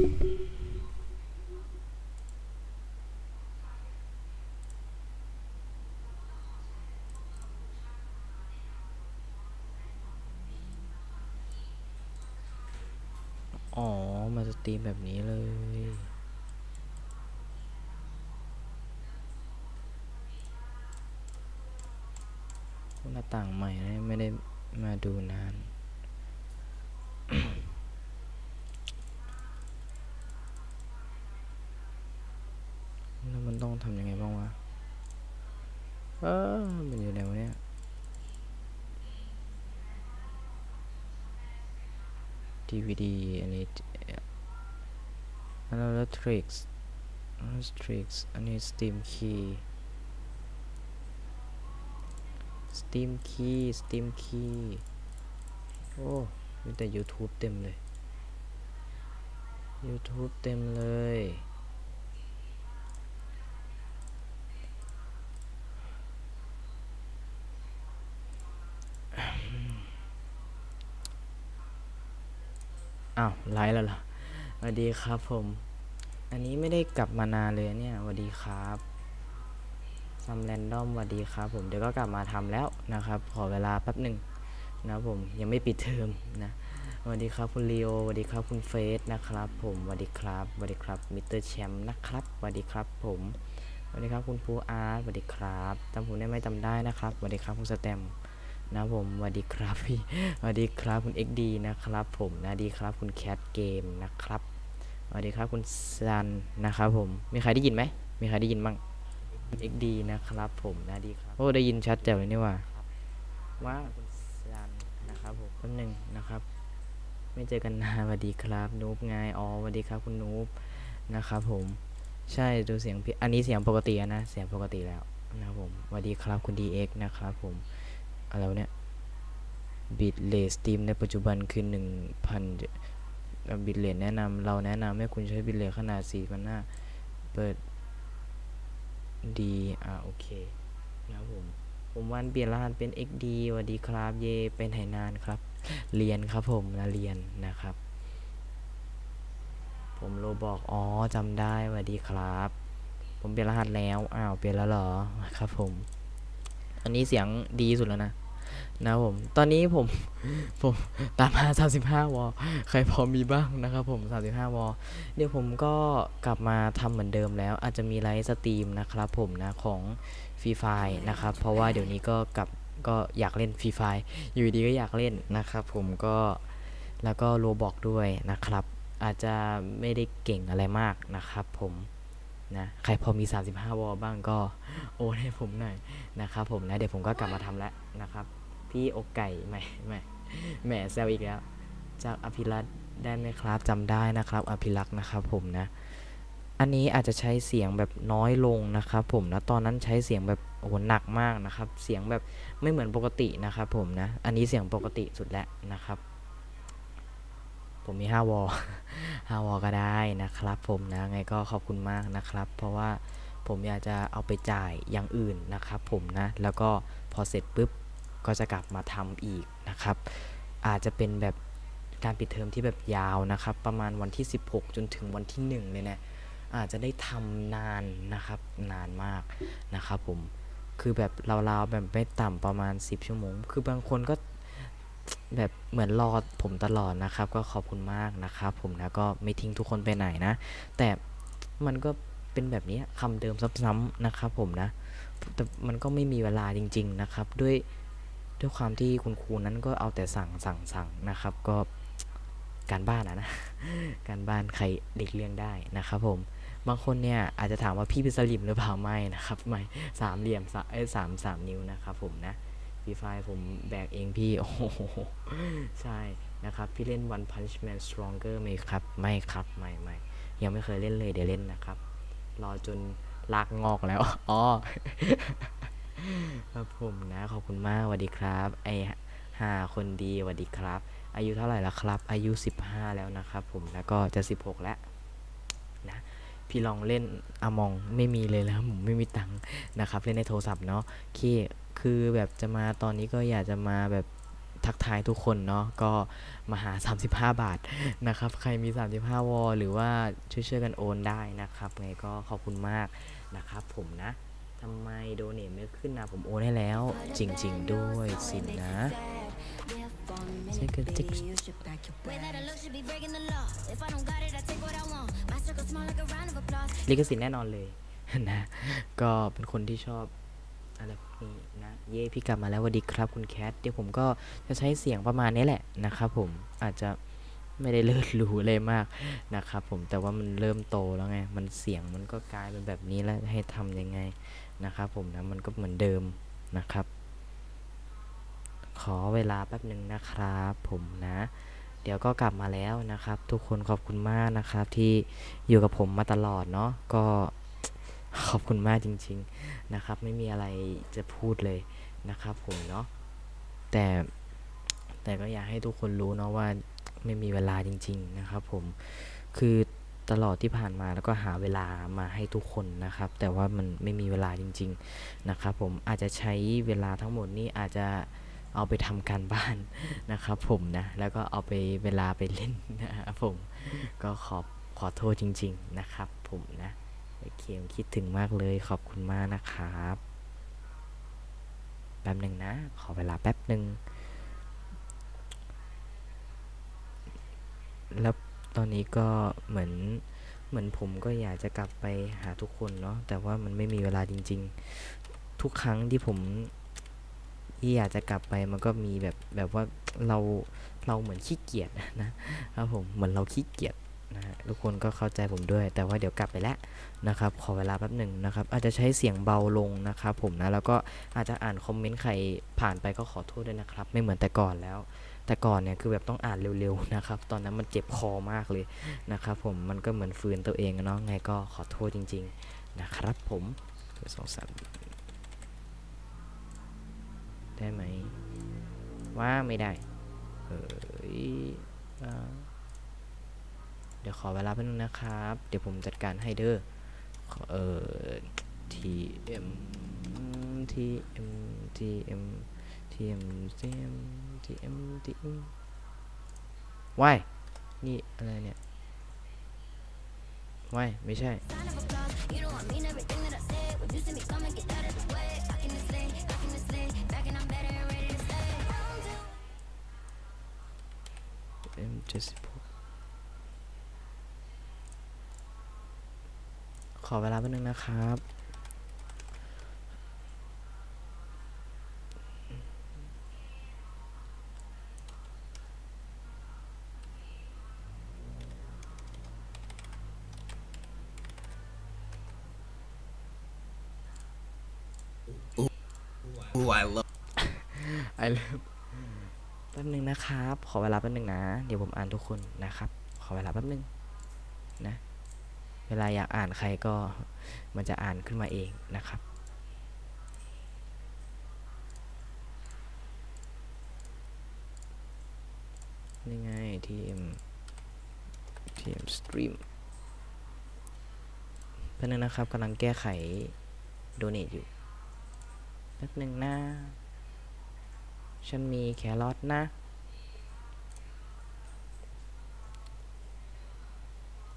อ๋อ มาสตรีมแบบนี้เลย หน้าต่างใหม่นะไม่ได้มาดูนาน แล้วมัน ต้องทำยังไงบ้างวะ เออ มันอยู่ไหนวะเนี่ย DVD อันนี้ a n a l y t r i c s a n a l y t r i c s อันนี้ Steam Key Steam Key Steam Key โอ้ มีแต่ YouTube เต็มเลย YouTube เต็มเลย ไลฟ์แล้วเหรอสวัสดีครับผม อันนี้ไม่ได้กลับมานานเลยเนี่ยสวัสดีครับซัมแรนดอมสวัสดีครับ ผมเดี๋ยวก็กลับมาทำแล้วนะครับ ขอเวลาแป๊บหนึ่งนะผมยังไม่ปิดเทอมนะสวัสดีครับคุณลีโอสวัสดีครับคุณเฟสนะครับ ผมสวัสดีครับสวัสดีครับมิสเตอร์แชมป์นะครับสวัสดีครับ ผมสวัสดีครับคุณฟูอาร์ตสวัสดีครับจำผมได้ไหมจำได้นะครับสวัสดีครับคุณสแตม นะผมสวัสดีครับพี่สวัสดีครับคุณ XD นะครับ ผมนะดีครับคุณแคทเกมนะครับสวัสดีครับคุณซันนะครับผมมีใครได้ยินไหมมีใครได้ยินบ้าง XD นะครับผมนะดีครับโอ้ได้ยินชัดแจ๋วเลยนี่ว่าว่าคุณซันนะครับผมแป๊บหนึงนะครับ ไม่เจอกันนานสวัสดีครับนูบไงอ๋อสวัสดีครับคุณนูบนะครับผมใช่ดูเสียงพี่อันนี้เสียงปกตินะเสียงปกติแล้วนะครับผมสวัสดีครับคุณ DX นะครับผม อะไรวะเนี่ยบิตเลสตีมในปัจจุบันคือ 1,000บิตเลสแนะนำเราแนะนำให้คุณใช้บิตเลสขนาด4,500เปิดดีอ่าโอเคนะครับผม ผมวันเปลี่ยนรหัสเป็น XD สวัสดีครับ เย เป็นไหนานครับ เรียนครับผมนะเรียนนะครับ ผมโรบอก อ๋อจำได้สวัสดีครับ ผมเปลี่ยนรหัสแล้ว อ้าว เปลี่ยนแล้วเหรอ ครับผม อันนี้เสียงดีสุดแล้วนะนะผม ตอนนี้ผมผมตามหา35 วอใครพอมีบ้างนะครับผม 35 วอเดี๋ยวผมก็กลับมาทำเหมือนเดิมแล้ว อาจจะมีไลฟ์สตรีมนะครับผมนะของฟรีไฟนะครับ เพราะว่าเดี๋ยวนี้ก็กลับก็อยากเล่นฟรีไฟอยู่ดีก็อยากเล่นนะครับผมก็แล้วก็โรบอกด้วยนะครับ อาจจะไม่ได้เก่งอะไรมากนะครับผม นะใครพอมี 35 วอลบ้างก็โอนให้ผมหน่อยนะครับผมนะเดี๋ยวผมก็กลับมาทำแล้วนะครับ พี่อกไก่ไม่ไม่แหมแซวอีกแล้ว จากอภิรัตน์ได้ไหมครับจำได้นะครับ อภิรักษ์นะครับผมนะ อันนี้อาจจะใช้เสียงแบบน้อยลงนะครับผมนะตอนนั้นใช้เสียงแบบโอ้โหหนักมากนะครับ เสียงแบบไม่เหมือนปกตินะครับผมนะ อันนี้เสียงปกติสุดแล้วนะครับ ผมมี5วอ5วอก็ได้นะครับ ผมนะไงก็ขอบคุณมากนะครับ เพราะว่าผมอยากจะเอาไปจ่ายอย่างอื่นนะครับ ผมนะ แล้วก็พอเสร็จปุ๊บก็จะกลับมาทำอีกนะครับ อาจจะเป็นแบบการปิดเทอมที่แบบยาวนะครับ ประมาณวันที่ 16 จนถึงวันที่ 1 เลยเนะอาจจะได้ทำนานนะครับ นานมากนะครับ ผมคือแบบราวๆแบบไม่ต่ำประมาณ 10 ชั่วโมง คือบางคนก็ แบบเหมือนรอผมตลอดนะครับ ก็ขอบคุณมากนะครับผมนะก็ไม่ทิ้งทุกคนไปไหนนะ แต่มันก็เป็นแบบนี้คำเดิมซ้ำๆนะครับผมนะ แต่มันก็ไม่มีเวลาจริง ๆนะครับ ด้วยด้วยความที่คุณครูนั้นก็เอาแต่สั่งสั่งสั่งนะครับ ก็การบ้านอะนะ การบ้านใครเด็กเลี่ยงได้นะครับผมบางคนเนี่ยอาจจะถามว่าพี่เป็นสลิมหรือเปล่าไม่นะครับไม่สามเหลี่ยมเอ้สามสามนิ้วนะครับผมนะ พี่ไฟล์ผมแบกเองพี่ โอ้โห ใช่นะครับ พี่เล่น One Punch Man Stronger ไหมครับ ไม่ครับ ไม่ไม่ยังไม่เคยเล่นเลยเดี๋ยวเล่นนะครับ รอจนลากงอกแล้ว อ๋อ ครับผมนะ ขอบคุณมากสวัสดีครับ ไอหาคนดีสวัสดีครับ อายุเท่าไหร่แล้วครับ อายุ 15 แล้วนะครับผม แล้วก็จะ 16 แล้วนะพี่ลองเล่นอมองไม่มีเลยแล้วผมไม่มีตังค์นะครับ เล่นในโทรศัพท์เนาะคี คือแบบจะมาตอนนี้ก็อยากจะมาแบบทักทายทุกคนเนาะก็มาหา 35 บาทนะครับ ใครมี 35 วอลหรือว่าช่วยๆกันโอนได้นะครับไงก็ขอบคุณมากนะครับผมนะทำไมโดเนทไม่ขึ้นนะผมโอนให้แล้ว จริง ๆ ด้วยสินะใช่กันจิกลิขสิทธิ์แน่นอนเลยนะ ก็เป็นคนที่ชอบอะไร นี้นะเย่พี่กลับมาแล้วสวัสดีครับคุณแคทเดี๋ยวผมก็จะใช้เสียงประมาณนี้แหละนะครับผมอาจจะไม่ได้เลิศหรูเลยมากนะครับผมแต่ว่ามันเริ่มโตแล้วไงมันเสียงมันก็กลายเป็นแบบนี้แล้วให้ทำยังไงนะครับผมนะมันก็เหมือนเดิมนะครับ ขอเวลาแป๊บหนึ่งนะครับผมนะเดี๋ยวก็กลับมาแล้วนะครับ ทุกคนขอบคุณมากนะครับที่อยู่กับผมมาตลอดเนาะก็ ขอบคุณมากจริง ๆนะครับ ไม่มีอะไรจะพูดเลยนะครับ ผมเนาะแต่แต่ก็อยากให้ทุกคนรู้เนาะว่าไม่มีเวลาจริง ๆ นะครับ ผมคือตลอดที่ผ่านมาแล้วก็หาเวลามาให้ทุกคนนะครับ แต่ว่ามันไม่มีเวลาจริง ๆนะครับ ผมอาจจะใช้เวลาทั้งหมดนี้อาจจะเอาไปทำการบ้านนะครับ ผมนะแล้วก็เอาไปเวลาไปเล่นนะครับผมก็ขอขอโทษจริง ๆ นะครับ ผมนะ โอเคผมคิดถึงมากเลยขอบคุณมากนะครับแป๊บหนึ่งนะ ขอเวลาแป๊บหนึ่งแล้วตอนนี้ก็เหมือนเหมือนผมก็อยากจะกลับไปหาทุกคนเนาะแต่ว่ามันไม่มีเวลาจริง ๆ ทุกครั้งที่ผมที่อยากจะกลับไปมันก็มีแบบแบบว่าเราเราเหมือนขี้เกียจนะครับผมเหมือนเราขี้เกียจ นะฮะทุกคนก็เข้าใจผมด้วย แต่ว่าเดี๋ยวกลับไปแล้วนะครับ ขอเวลาแป๊บหนึ่งนะครับ อาจจะใช้เสียงเบาลงนะครับผมนะ แล้วก็อาจจะอ่านคอมเมนต์ใครผ่านไปก็ขอโทษด้วยนะครับ ไม่เหมือนแต่ก่อนแล้ว แต่ก่อนเนี่ยคือแบบต้องอ่านเร็วๆนะครับ ตอนนั้นมันเจ็บคอมากเลยนะครับผม มันก็เหมือนฝืนตัวเองเนาะ ไงก็ขอโทษจริง ๆ นะครับผมสองสามได้ไหม ว่าไม่ได้ เฮ้ยอ่า เดี๋ยวขอเวลาแป๊บนึงนะครับ เดี๋ยวผมจัดการให้เด้อเอ่อ T M T M T M T M T M T M T M ว้ายนี่อะไรเนี่ยว้ายไม่ใช่ Round of applause. You know I mean everything อเวลาแป๊บนึงนะครับ Ooh, I love. ไอเลิฟแป๊บนึงนะครับ ขอเวลาแป๊บนึงนะ เดี๋ยวผมอ่านทุกคนนะครับ ขอเวลาแป๊บนึงนะ เวลาอยากอ่านใครก็มันจะอ่านขึ้นมาเองนะครับนี่ไง TM TM Stream แป๊บนึงนะครับกำลังแก้ไขโดเนทอยู่แป๊บนึงนะ ฉันมีแครอทนะ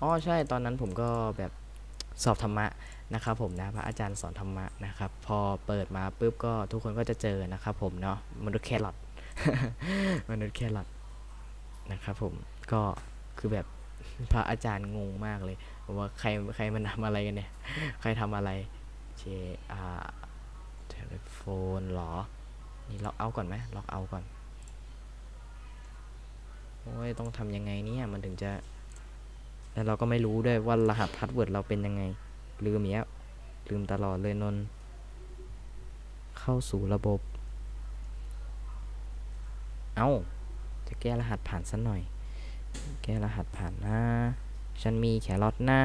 อ๋อใช่ตอนนั้นผมก็แบบสอบธรรมะนะครับผมนะพระอาจารย์สอนธรรมะนะครับ พอเปิดมาปุ๊บก็ทุกคนก็จะเจอนะครับผมเนาะมนุษย์แครอทมนุษย์แครอทนะครับผมก็คือแบบพระอาจารย์งงมากเลย ว่าใครใครมันทำอะไรกันเนี่ย ใครทำอะไรเจอาเทเลโฟนหรอ นี่ล็อกเอาก่อนไหมล็อกเอาก่อนโอ้ยต้องทำยังไงเนี่ยมันถึงจะ แล้วเราก็ไม่รู้ด้วยว่ารหัสพาสเวิร์ดเราเป็นยังไง ลืมเนี้ยลืมตลอดเลยนน เข้าสู่ระบบ เอา้า จะแก้รหัสผ่านสักหน่อย แก้รหัสผ่านนะ ฉันมีแครอทนะ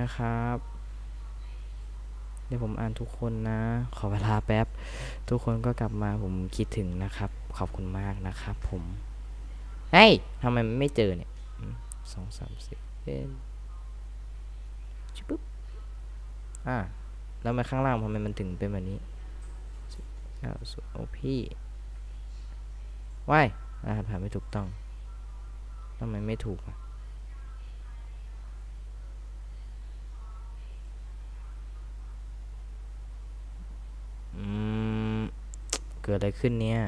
นะครับ เดี๋ยวผมอ่านทุกคนนะ ขอเวลาแป๊บ ทุกคนก็กลับมาผมคิดถึงนะครับ ขอบคุณมากนะครับผม เฮ้ยทำไมไม่เจอเนี่ยสองสามสี่เป็นชิบปุ๊บอ่าแล้วมาข้างล่างทำไมมันถึงเป็นแบบนี้สิบเก้าศูโอ้พี่ว้ายรหัสผ่านไม่ถูกต้องทำไมไม่ถูกอะ อืม เกิดอะไรขึ้นเนี่ย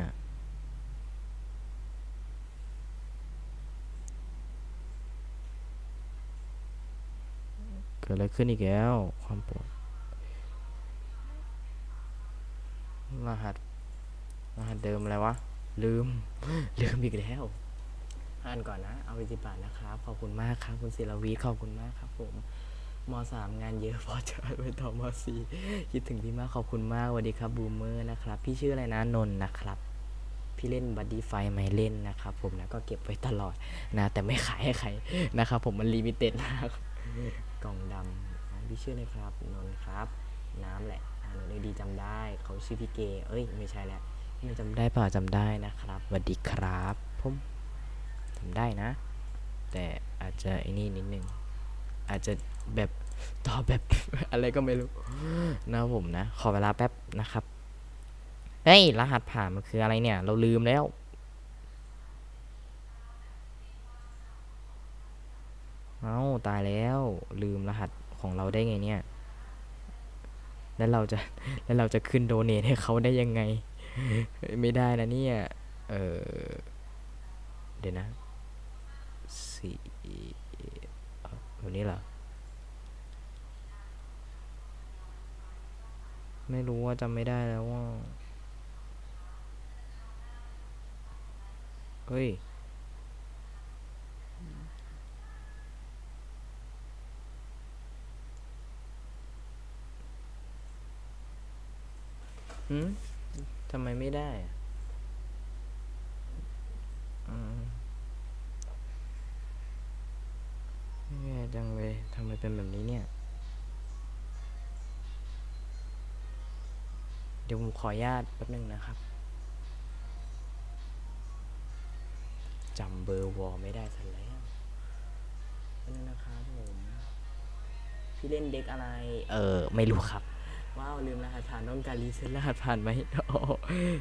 เกิดอะไรขึ้นอีกแล้ว ความปวดรหัส รหัสเดิมอะไรวะ ลืม ลืมอีกแล้ว อ่านก่อนนะ เอาไปสิบบาทนะครับ ขอบคุณมากครับ คุณศิลวีขอบคุณมากครับผม มสามงานเยอะพอจะไปต่อมสี่คิดถึงพี่มากขอบคุณมากสวัสดีครับบูมเมอร์นะครับ พี่ชื่ออะไรนะนนนะครับ พี่เล่นบัดดี้ไฟไหมเล่นนะครับผมนะก็เก็บไว้ตลอดนะแต่ไม่ขายให้ใครนะครับผมมันลิมิเต็ดนะกล่องดำอ่าพี่ชื่ออะไรครับนนครับ น้ำแหละอ่านนดีจำได้เขาชื่อพี่เกเอ้ยไม่ใช่แล้วไม่จำได้เปล่าจำได้นะครับสวัสดีครับผมจำได้นะ แต่อาจจะไอ้นี่นิดนึงอาจจะแบบ ตอบแบบ อะไรก็ไม่รู้นะผมนะ ขอเวลาแป๊บนะครับเฮ้ยรหัสผ่านมันคืออะไรเนี่ย เราลืมแล้ว เอ้าตายแล้ว ลืมรหัสของเราได้ไงเนี่ย แล้วเราจะแล้วเราจะขึ้นโดเนทให้เขาได้ยังไง ไม่ได้นะเนี่ย เออเดี๋ยวนะสี่เอ่อแบบนี้เหรอ ไม่รู้ว่าจำไม่ได้แล้วว่าเฮ้ย หืมทำไมไม่ได้อะอืมแย่จังเลยทำไมเป็นแบบนี้เนี่ย ดี๋ยวผมขออนุญาตแป๊บนึงนะครับจำเบอร์วอลไม่ได้ซะแล้วนึงนะครับผมพี่เล่นเด็กอะไร เออไม่รู้ครับ ว้าวลืมรหัสผ่านต้องการรีเซ็ตรหัสผ่านไหมโอ้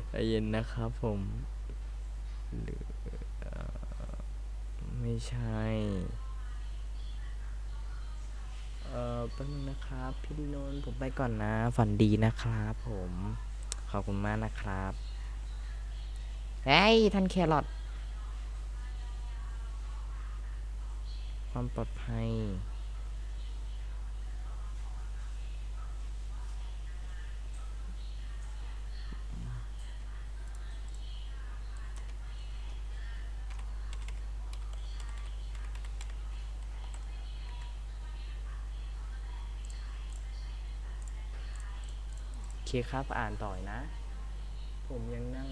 ใจเย็นนะครับผมหรืออไม่ใช่ เอ่อแป๊บนึงนะครับ พี่นนท์ผมไปก่อนนะ ฝันดีนะครับผม ขอบคุณมากนะครับเฮ้ยท่านแครอทความปลอดภัย เคครับอ่านต่อยนะ ผมยังนั่ง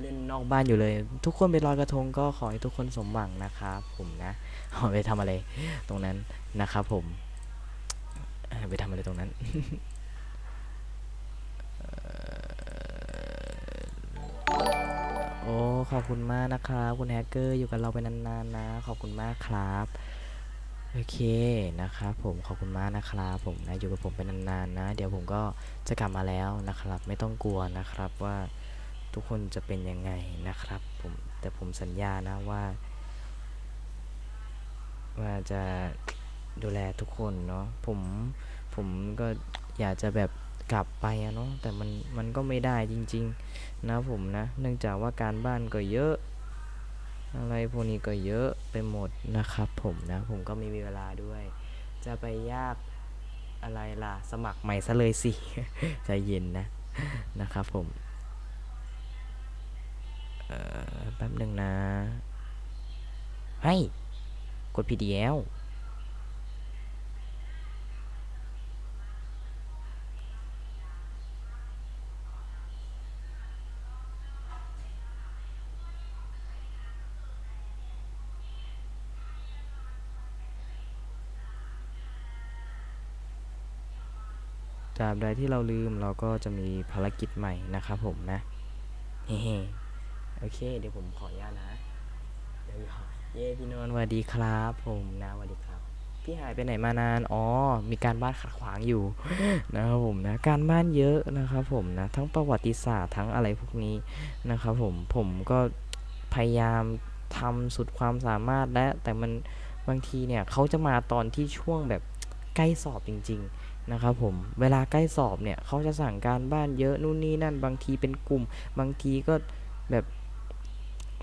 เล่นนอกบ้านอยู่เลย ทุกคนไปลอยกระทงก็ขอให้ทุกคนสมหวังนะครับผมนะเอาไปทำอะไรตรงนั้นนะครับผมไปทำอะไรตรงนั้นโอ้ขอบคุณมากนะครับคุณแฮกเกอร์อยู่กับเราไปนานๆนะ ขอบคุณมากครับ โอเคนะครับผมขอบคุณมากนะครับผมนะอยู่กับผมไปนานๆนะ เดี๋ยวผมก็จะกลับมาแล้วนะครับ ไม่ต้องกลัวนะครับว่าทุกคนจะเป็นยังไงนะครับผมแต่ผมสัญญานะว่า ว่าจะดูแลทุกคนเนาะผมผมก็อยากจะแบบกลับไปอะเนาะแต่มันมันก็ไม่ได้จริง ๆ นะผมนะ เนื่องจากว่าการบ้านก็เยอะ อะไรพวกนี้ก็เยอะไปหมดนะครับผมนะผมก็ไม่มีเวลาด้วย จะไปยากอะไรล่ะ สมัครใหม่ซะเลยสิใจเย็นนะนะครับผมเออแป๊บหนึ่งนะให้กด PDL ตราบ ใดที่เราลืมเราก็จะมีภารกิจใหม่นะครับผมนะเฮ้โอเค เดี๋ยวผมขออนุญาตนะเดี๋ยวก่อนเย้พี่นนท์สวัสดีครับ ผมนะสวัสดีครับ พี่หายไปไหนมานาน อ๋อ มีการบ้านขัดขวางอยู่นะครับผมนะ การบ้านเยอะนะครับผมนะ ทั้งประวัติศาสตร์ทั้งอะไรพวกนี้นะครับผม ผมก็พยายามทำสุดความสามารถและแต่มันบางทีเนี่ยเขาจะมาตอนที่ช่วงแบบใกล้สอบจริง ๆ นะครับผมเวลาใกล้สอบเนี่ยเขาจะสั่งการบ้านเยอะนู่นนี่นั่น บางทีเป็นกลุ่ม บางทีก็แบบ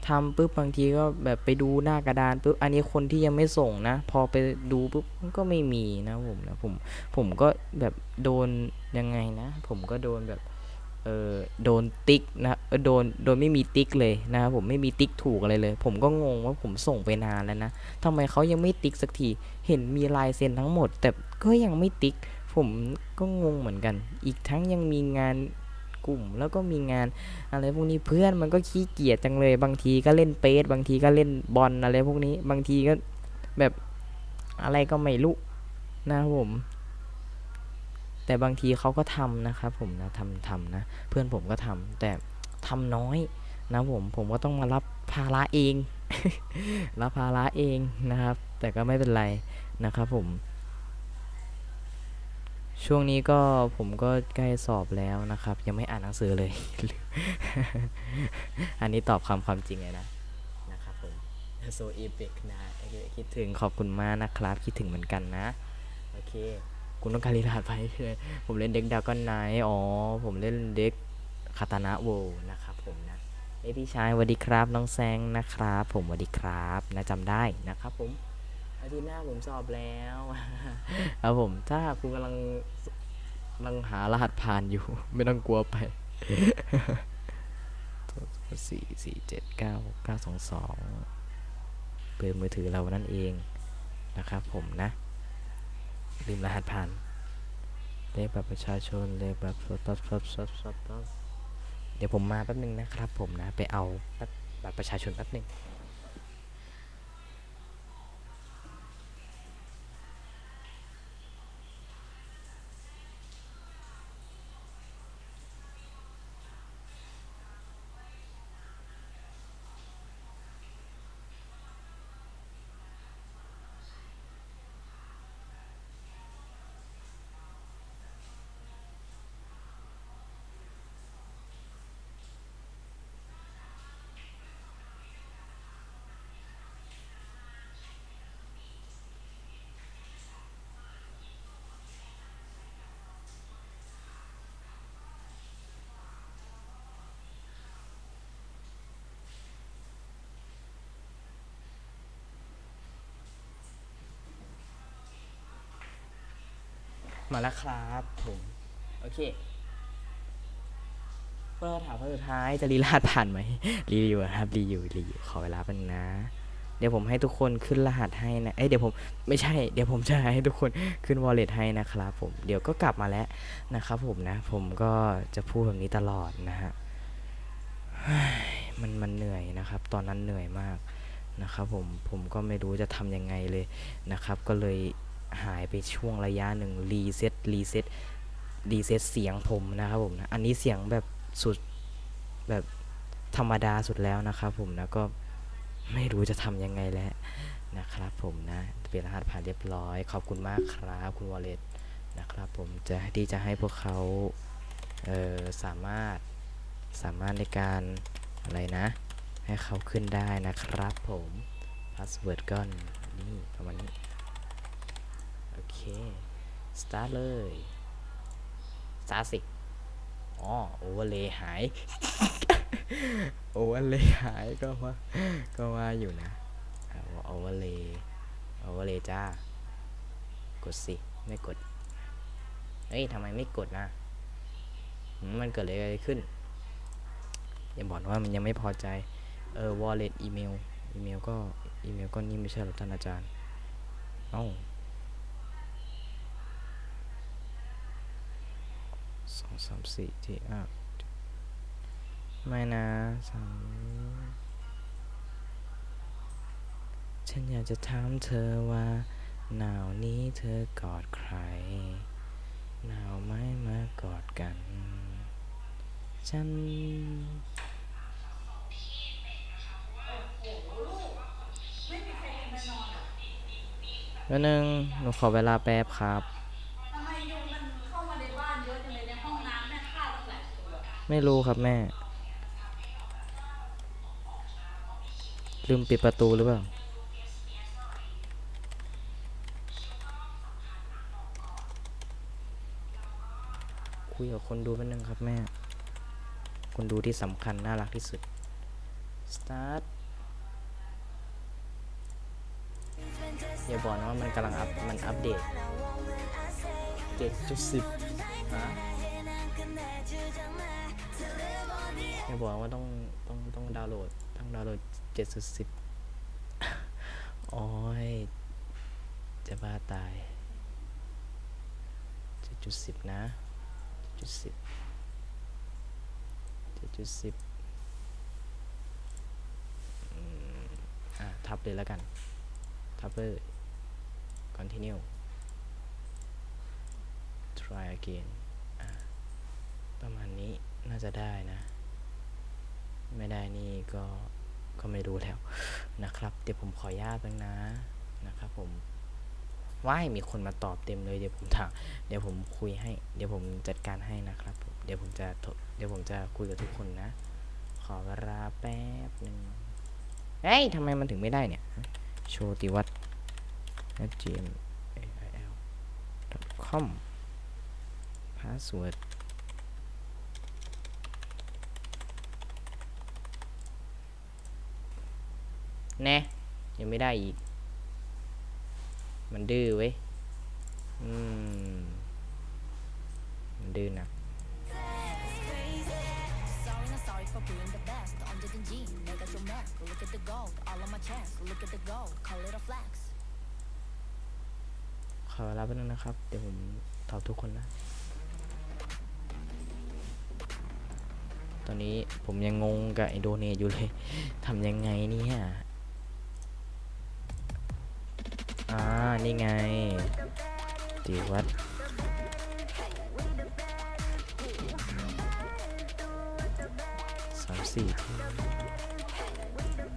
ทำปุ๊บบางทีก็แบบไปดูหน้ากระดานปุ๊บอันนี้คนที่ยังไม่ส่งนะ พอไปดูปุ๊บก็ไม่มีนะผมนะผมผมก็แบบโดนยังไงนะ ผมก็โดนแบบเออโดนติ๊กนะโดนโดนไม่มีติ๊กเลยนะครับผมไม่มีติ๊กถูกอะไรเลย ผมก็งงว่าผมส่งไปนานแล้วนะทำไมเขายังไม่ติ๊กสักทีเห็นมีลายเซ็นทั้งหมด แต่ก็ยังไม่ติ๊ก ผมก็งงเหมือนกัน อีกทั้งยังมีงานกลุ่ม แล้วก็มีงานอะไรพวกนี้เพื่อนมันก็ขี้เกียจจังเลย บางทีก็เล่นเปสบางทีก็เล่นบอลอะไรพวกนี้ บางทีก็แบบอะไรก็ไม่รู้นะครับผม แต่บางทีเขาก็ทำนะครับผมนะทำทำนะ เพื่อนผมก็ทำแต่ทำน้อยนะผมผมก็ต้องมารับภาระเอง รับภาระเองนะครับ แต่ก็ไม่เป็นไรนะครับผม ช่วงนี้ก็ผมก็ใกล้สอบแล้วนะครับ ยังไม่อ่านหนังสือเลย อันนี้ตอบคำความจริงเลยนะนะครับผม so epic นะคิดถึงขอบคุณมากนะครับ คิดถึงเหมือนกันนะ โอเค คุณต้องการรีลาดไปเลยผมเล่นเด็กดาก้อนไนอ๋อ ผมเล่นเด็กคาตานะโวนะครับผมนะเอพี่ชายสวัสดีครับ น้องแซงนะครับ ผมสวัสดีครับนะจำได้นะครับผม อาทิตย์หน้าผมสอบแล้ว ครับผม ถ้าคุณกำลังกำลังหารหัสผ่านอยู่ ไม่ต้องกลัวไปสี่สี่เจ็ดเก้าเก้าสองสองเบอร์มือถือเรานั่นเองนะครับผมนะ ลืมรหัสผ่าน เลขบัตรประชาชน เลขบัตรสดสดสดสดสดสดเดี๋ยวผมมาแป๊บนึงนะครับผมนะ ไปเอาบัตรบัตรประชาชนแป๊บนึง มาแล้วครับผมโอเคเปิดถามข้อสุดท้ายจะรีลาดผ่านไหมรีวิวอะครับรีวิวรีวิวขอเวลาเป็นนะ เดี๋ยวผมให้ทุกคนขึ้นรหัสให้นะ เอ้ยเดี๋ยวผมไม่ใช่ เดี๋ยวผมจะให้ทุกคนขึ้น wallet ให้นะครับผม เดี๋ยวก็กลับมาแล้วนะครับผมนะ ผมก็จะพูดแบบนี้ตลอดนะฮะมันมันเหนื่อยนะครับ ตอนนั้นเหนื่อยมากนะครับผมผมก็ไม่รู้จะทำยังไงเลยนะครับ ก็เลย หายไปช่วงระยะหนึ่งรีเซ็ตรีเซ็ตรีเซ็ตเสียงผมนะครับผมนะอันนี้เสียงแบบสุดแบบธรรมดาสุดแล้วนะครับผมนะก็ไม่รู้จะทำยังไงแล้วนะครับผมนะเปลี่ยนรหัสผ่านเรียบร้อย ขอบคุณมากครับคุณวอลเล็ตนะครับผมจะที่จะให้พวกเขาเอ่อสามารถสามารถในการอะไรนะ ให้เขาขึ้นได้นะครับผมพาสเวิร์ดก่อนนี่ประมาณนี้ สตาร์ทเลยสตาร์สิอ๋อโอเวอร์เลยหาย โอเวอร์เลยหายก็ว่าก็ว่าอยู่นะโอเวอร์เลยโอเวอร์เลยจ้ากดสิ ไม่กด เฮ้ยทำไมไม่กดนะมันเกิดอะไรขึ้น อย่าบอกว่ามันยังไม่พอใจ เออ wallet อีเมล อีเมลก็ อีเมลก็นี่ไม่ใช่หรอท่านอาจารย์ เอ้า สองสามสี่ที่อะไม่นะสามฉันอยากจะถามเธอว่า หนาวนี้เธอกอดใคร หนาวไหมไหมฉันแล้วนึงหนูขอเวลาแป๊บครับ ไม่รู้ครับแม่ ลืมปิดประตูหรือเปล่า คุยกับคนดูแป๊บนึงครับแม่ คนดูที่สำคัญน่ารักที่สุด start อย่าบอกนะว่ามันกำลังอัพ มันอัปเดต7.10ฮะ อย่าบอกว่าต้องต้องต้องดาวน์โหลดต้องดาวน์โหลด7.10โอ้ยจะบ้าตาย7.10นะ7.10 7.10อืมอะทับเลยแล้วกัน ทับเลย continue try again อะประมาณนี้ น่าจะได้นะ ไม่ได้นี่ก็ก็ไม่รู้แล้วนะครับ เดี๋ยวผมขออนุญาตบ้างนะนะครับผมว่ายมีคนมาตอบเต็มเลยเดี๋ยวผมถามเดี๋ยวผมคุยให้ เดี๋ยวผมจัดการให้นะครับผมเดี๋ยวผมจะเดี๋ยวผมจะคุยกับทุกคนนะ ขอเวลาแป๊บหนึ่งเฮ้ยทำไมมันถึงไม่ได้เนี่ย โชติวัฒน์ gmail com password นะยังไม่ได้อีก มันดื้อเว้ย อืม มันดื้อนะขอรับนึงนะครับ เดี๋ยวผมตอบทุกคนนะ ตอนนี้ผมยังงงกับไอโดเนอยู่เลย ทำยังไงเนี่ย อ่า นี่ไงติวัดสามสี่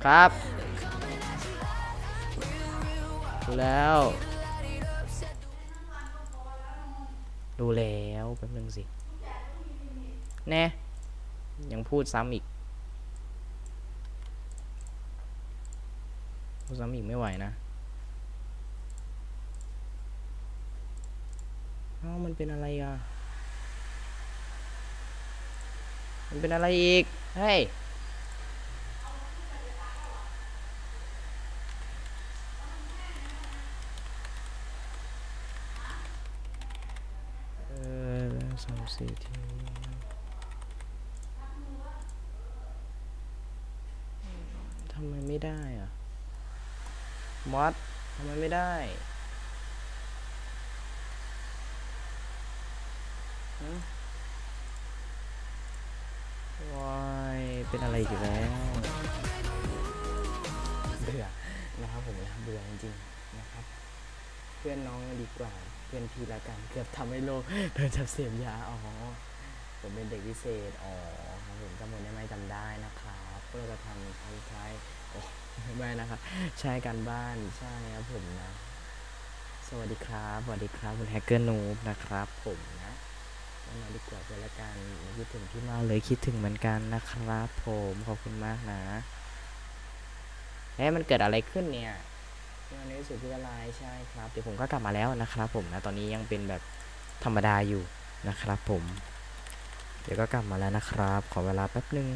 ครับดูแล้ว ดูแล้วแป๊บนึงสิ แน่ ยังพูดซ้ำอีก พูดซ้ำอีกไม่ไหวนะ อ้ามันเป็นอะไรอะ มันเป็นอะไรอีก เฮ้ยเออสามสี่ทีทำไมไม่ได้อะมอสทำไมไม่ได้หึว้ายเป็น อะไรอีกแล้วเบื่อนะครับผมนะเบื่อจริงๆนะครับ เพื่อนน้องดีกว่าเพื่อนพี่ละกันเกือบทำให้โลกโดนจับเสียยาอ๋อผมเป็นเด็กพิเศษอ๋อครับผมจำผมได้ไหมจำได้นะครับก็เลยจะทำทำคล้ายโอ้ไม่นะครับใช่การบ้านใช่ครับผมนะ สวัสดีครับสวัสดีครับคุณแฮกเกอร์นูบนะครับผม มาดีกว่าเวละกันคิดถึงพี่มากเลยคิดถึงเหมือนกันนะครับผมขอบคุณมากนะเอ๊ะมันเกิดอะไรขึ้นเนี่ยวันนี้สุดที่ละลายใช่ครับเดี๋ยวผมก็กลับมาแล้วนะครับผมนะตอนนี้ยังเป็นแบบธรรมดาอยู่นะครับผม เดี๋ยวก็กลับมาแล้วนะครับ ขอเวลาแป๊บนึง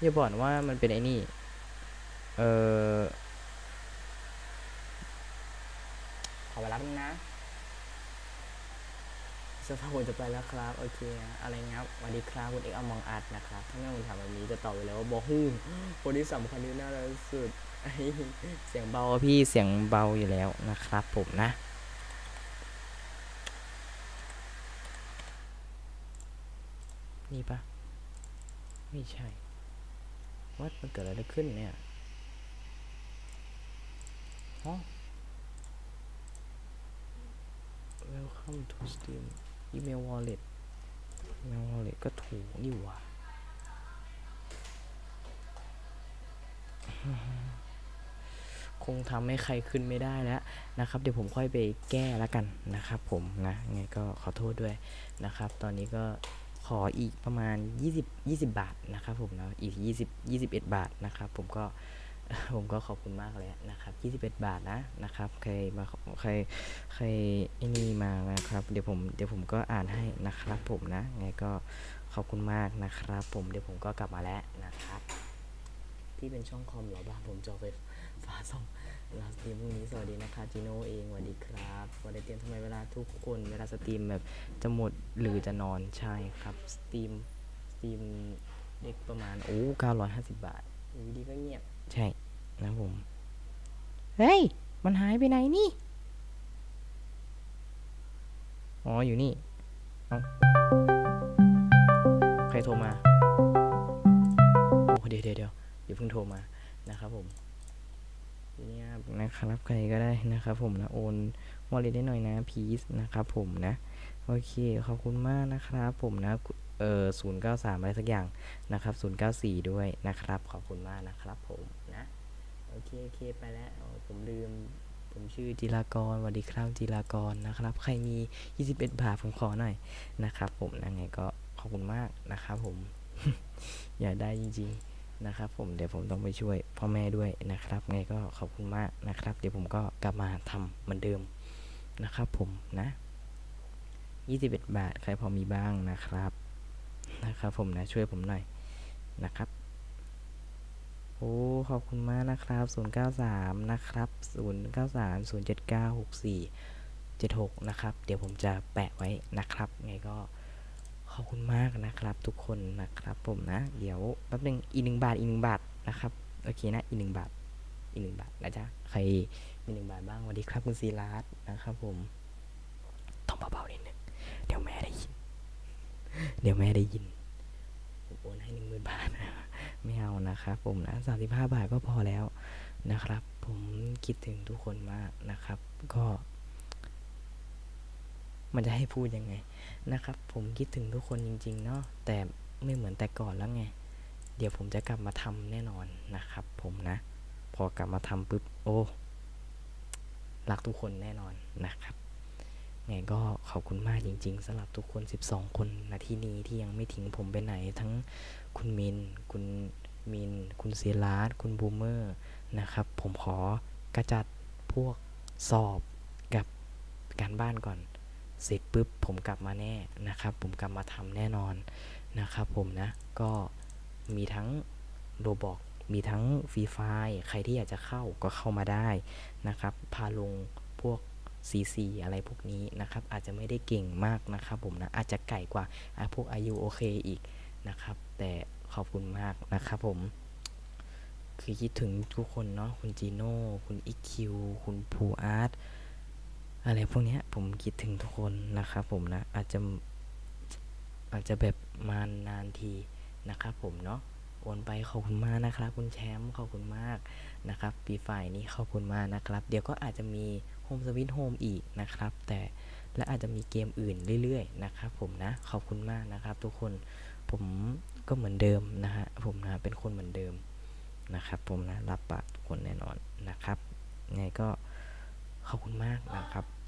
อย่าบอกว่ามันเป็นไอ้นี่ เออขอเวลาแบนึงนะเสื้อผมจะไปแล้วครับ โอเค อะไรเงี้ยวันดีครับคุณเอกอมองอัดนะครับ ถ้าไม่คุณถามแบบนี้จะตอบไปแล้ว่าบอกฮึมคนที่สำคัญที่น่ารักสุดเสียงเบาพี่เสียงเบาอยู่แล้วนะครับ ผมนะนี่ปะไม่ใช่ วัดมันเกิดอะไรขึ้นเนี่ยอ๋อ welcome to steam email wallet email wallet ก็ถูกนี่หว่าคงทำให้ใครขึ้นไม่ได้แล้วนะครับ เดี๋ยวผมค่อยไปแก้แล้วกันนะครับผมนะไงก็ขอโทษด้วยนะครับ ตอนนี้ก็ ขออีกประมาณ 20 20 บาทนะครับผมนะอีก 20 21 บาทนะครับผมก็ผมก็ขอบคุณมากเลยนะครับ 21 บาทนะนะครับใครมาใครใครไอ้นี่มานะครับ เดี๋ยวผมเดี๋ยวผมก็อ่านให้นะครับผมนะไงก็ขอบคุณมากนะครับ ผมเดี๋ยวผมก็กลับมาแล้วนะครับ ที่เป็นช่องคอมหรอบ้างผมจอไฟฟ้าส่อง ลาสตรีมพรุ่งนี้สวัสดีนะคะจีโน่เองสวัสดีครับวันได้เตรียมทำไมเวลาทุกคนเวลาสตรีมแบบจะหมดหรือจะนอนใช่ครับสตรีมสตรีมเด็กประมาณโอ้950บาทอยู่ดีก็เงียบใช่นะผมเฮ้ยมันหายไปไหนนี่อ๋ออยู่นี่เอ้าใครโทรมาโอ้เดี๋ยวเดี๋ยวเดี๋ยวอย่าเพิ่งโทรมานะครับผม เนี่ยนะครับใครก็ได้นะครับผมนะโอนวอลเล็ตได้หน่อยนะพีซนะครับผมนะโอเคขอบคุณมากนะครับผมนะเออศูนย์เก้าสามอะไรสักอย่างนะครับศูนย์เก้าสี่ด้วยนะครับ ขอบคุณมากนะครับผมนะโอเคโอเคไปแล้วผมลืมผมชื่อจิรากรสวัสดีครับจิรากรนะครับ ใครมี 21 บาทผมขอหน่อยนะครับ ผมนะไงก็ขอบคุณมากนะครับผม อยากได้จริงๆ นะครับผมเดี๋ยวผมต้องไปช่วยพ่อแม่ด้วยนะครับไงก็ขอบคุณมากนะครับ เดี๋ยวผมก็กลับมาทำเหมือนเดิมนะครับผมนะ21 บาท ใครพอมีบ้างนะครับนะครับผมนะช่วยผมหน่อยนะครับโอ้ขอบคุณมากนะครับ 093 นะครับ 093 079 64 76 นะครับ เดี๋ยวผมจะแปะไว้นะครับ ไงก็ อบคุณมากนะครับ ทุกคนนะครับผมนะ เดี๋ยวแป๊บนึงอีกหนึ่งบาทอีกหนึ่งบาทนะครับโอเคนะอีกหนึ่งบาทอีกหนึ่งบาทนะจ๊ะใครมีหนึ่งบาทบ้างสวัสดีครับคุณซีรัสนะครับผมต้องเบาๆนิดนึงเดี๋ยวแม่ได้ยิน เดี๋ยวแม่ได้ยินผมโอนให้หนึ่งหมื่นบาทนะไม่เอานะครับผมนะสามสิบห้าบาทก็พอแล้วนะครับ ผมคิดถึงทุกคนมากนะครับ ก็ มันจะให้พูดยังไงนะครับ ผมคิดถึงทุกคนจริง ๆ เนาะแต่ไม่เหมือนแต่ก่อนแล้วไง เดี๋ยวผมจะกลับมาทำแน่นอนนะครับ ผมนะ พอกลับมาทำปุ๊บโอ้รักทุกคนแน่นอนนะครับไงก็ขอบคุณมากจริง ๆสำหรับทุกคน 12 คนนาทีนี้ที่ยังไม่ทิ้งผมไปไหน ทั้งคุณมิน คุณมิน คุณเซลาร์คุณบูมเมอร์นะครับ ผมขอกระจัดพวกสอบกับการบ้านก่อน เสร็จปุ๊บผมกลับมาแน่นะครับ ผมกลับมาทำแน่นอนนะครับผมนะก็มีทั้งโรบอกมีทั้งฟรีไฟใครที่อยากจะเข้าก็เข้ามาได้นะครับ พาลงพวก CC อะไรพวกนี้นะครับ อาจจะไม่ได้เก่งมากนะครับผมนะอาจจะไก่กว่าอะพวกอายุโอเคอีกนะครับ แต่ขอบคุณมากนะครับผม คือคิดถึงทุกคนเนาะคุณจีโน่ คุณอีคิวคุณภูอาร์ต อะไรพวกนี้ผมคิดถึงทุกคนนะครับผมนะ อาจจะอาจจะแบบมานานทีนะครับผมเนาะโอนไปขอบคุณมากนะครับคุณแชมป์ขอบคุณมากนะครับปีฝ่ายนี้ขอบคุณมากนะครับ เดี๋ยวก็อาจจะมีโฮมสวิตโฮมอีกนะครับ แต่และอาจจะมีเกมอื่นเรื่อยๆนะครับผมนะขอบคุณมากนะครับ ทุกคนผมก็เหมือนเดิมนะฮะผมนะเป็นคนเหมือนเดิมนะครับ ผมนะรับปากทุกคนแน่นอนนะครับไงก็ ขอบคุณมากนะครับ